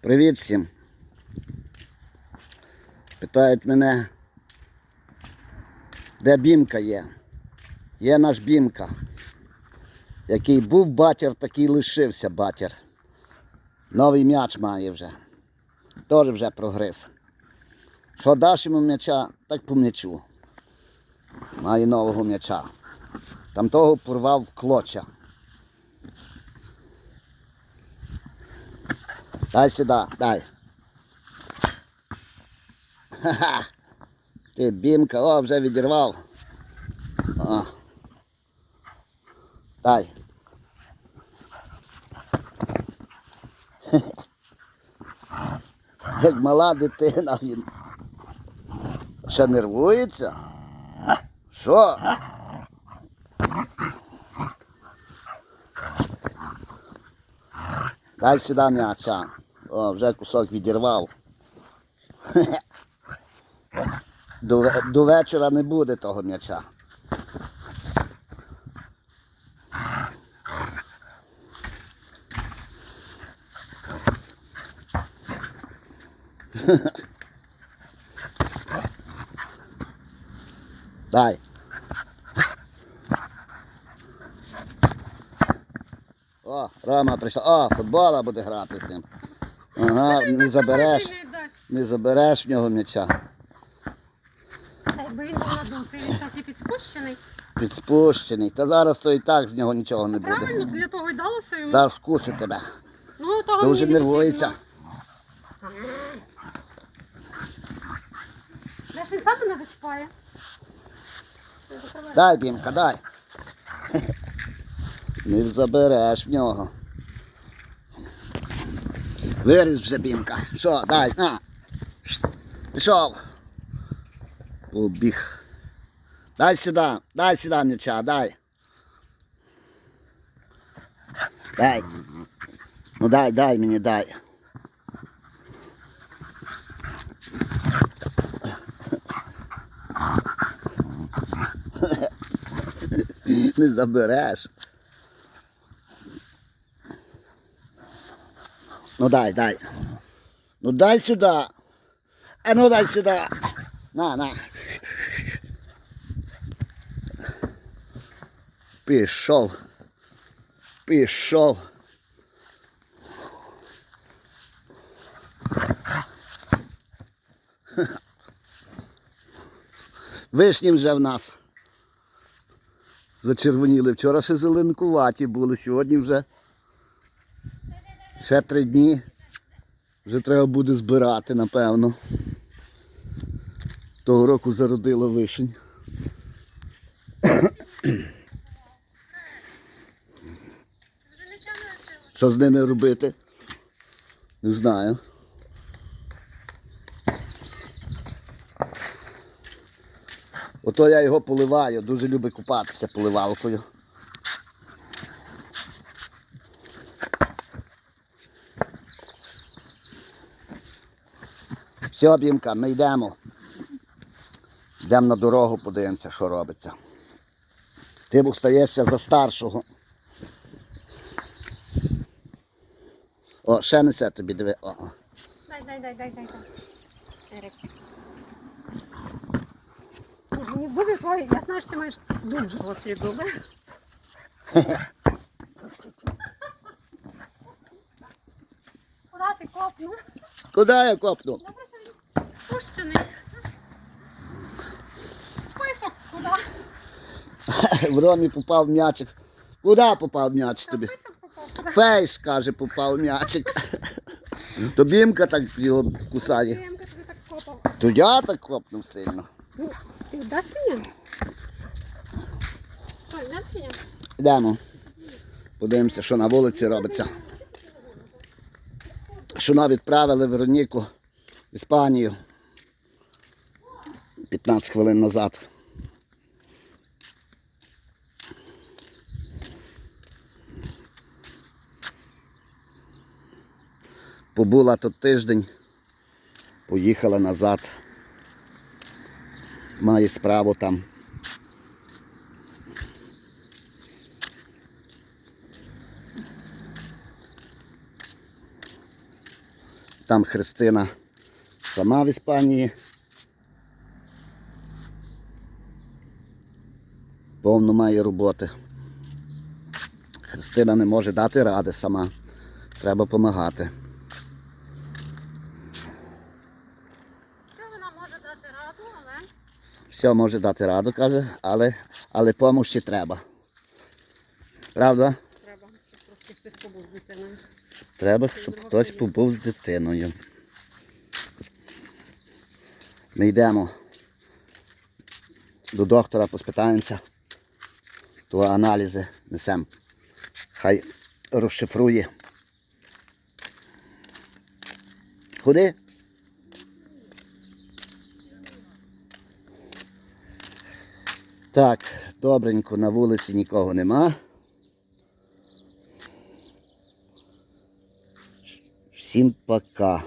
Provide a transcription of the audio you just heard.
Привіт всім. Питають мене, де бімка є. Є наш бімка. Який був батір, такий лишився батір. Новий м'яч має вже. Теж вже прогрив. Що даш йому м'яча, так по м'ячу. Має нового м'яча. Там того порвав клоча. Дай сюди, дай. Ха-ха. Ти бімка, о, вже відірвав. О. Дай. Як мала дитина він. Ще нервується? Що? Дай сюди м'яча. О, вже кусок відірвав. До, до вечора не буде того м'яча. Дай. О, Рома прийшов. О, футбола буде грати з ним. Ага, не забереш, не забереш в нього м'яча. Якби він був надутий, він трохи підспущений. Підспущений. Та зараз то і так з нього нічого не буде. Правильно, для того й далося йому. Зараз вкусить тебе. Ну, того Дуже мені нервується. Де ж він сам мене зачіпає? Дай, бімка, дай. Не забереш в нього. Виріс вже бімка. Що, дай, на. Пішов. Побіг. Дай сюди, дай сюди м'яча, дай. Дай. Ну дай, дай мені, дай. Не забереш. Ну дай, дай. Ну дай сюди. А ну дай сюди. На, на. Пішов. Пішов. Вишні вже в нас. Зачервоніли. Вчора ще зеленкуваті були, сьогодні вже ще три дні. Вже треба буде збирати, напевно. Того року зародило вишень. Що з ними робити? Не знаю. Ото я його поливаю, дуже любить купатися поливалкою. Все, бімка, ми йдемо. Йдемо на дорогу, подивимося, що робиться. Ти б стаєшся за старшого. О, ще несе тобі диви. О, о. Дай, дай, дай, дай, дай. дай. Боже, Мені зуби твої, я знаю, що ти маєш дуже гострі зуби. Куди ти копнув? Куди я копну? Куди? В ромі попав м'ячик. Куди попав м'яч тобі? Фейс, каже, попав м'ячик. То бімка так його кусає. То я так копнув сильно. Ти віддаш чи ні? Що, віддаш чи ні? Йдемо. Подивимося, що на вулиці робиться. Що нам відправили Вероніку в Іспанію 15 хвилин назад. Побула тут тиждень, поїхала назад. Має справу там. Там Христина сама в Іспанії. Повно має роботи. Христина не може дати ради сама. Треба допомагати. Що вона може дати раду, але Все може дати раду, каже, але, але помощі треба. Правда? треба, щоб трошки хтось побув з дитиною. Треба, щоб хтось побув з дитиною. Ми йдемо до доктора, поспитаємося, то аналізи несемо. Хай розшифрує. Куди? Так, добренько, на вулиці нікого нема. Всім пока.